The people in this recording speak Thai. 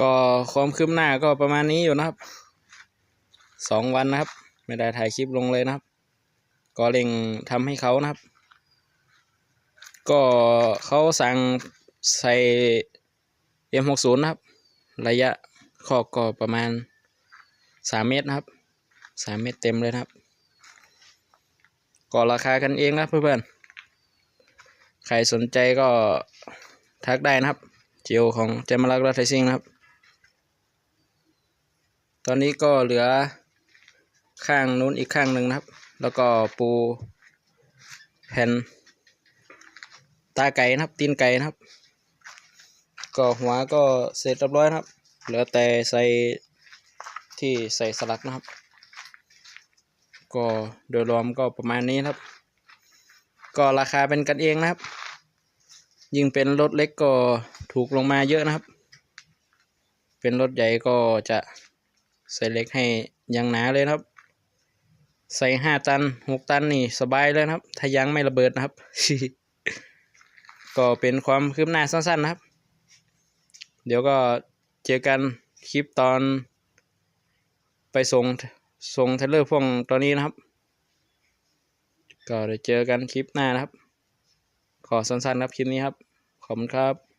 ก็ความคืบหน้าก็ประมาณนี้อยู่นะครับสองวันนะครับ ไม่ได้ถ่ายคลิปลงเลยนะครับ ก็เร่งทำให้เขานะครับ ก็เขาสั่งใส่ M60 นย์นะครับ ระยะคอกก็ประมาณสามเมตรนะครับสามเมตรเต็มเลยนะครับ ก็ราคากันเองนะเพื่อนๆ ใครสนใจก็ทักได้นะครับจิโอของเจมารักรัตไทซิงนะครับ ตอนนี้ก็เหลือข้างนู้นอีกข้างหนึ่งนะครับ แล้วก็ปูแผ่นตาไก่นะครับ ตีนไก่นะครับ ก็หัวก็เสร็จเรียบร้อยนะครับ เหลือแต่ใส่ที่ใส่สลักนะครับ ก็โดยรวมก็ประมาณนี้นครับ ก็ราคาเป็นกันเองนะครับ ยิ่งเป็นรถเล็กก็ถูกลงมาเยอะนะครับ เป็นรถใหญ่ก็จะ ใส่เหล็กให้อยังหนาเลยครับ ใส่ห้าตันหกตันนี่สบายเลยครับ ถ้ายังไม่ระเบิดนะครับ ก็เป็นความคืบหน้าสั้นๆนะครับ เดี๋ยวก็เจอกันคลิปตอน ไปส่งส่งเทรลเลอร์พ่วงตอนนี้นะครับ ก็เดี๋ยวเจอกันคลิปหน้านะครับ ขอสั้นๆครับคลิปนี้ครับ ขอบคุณครับ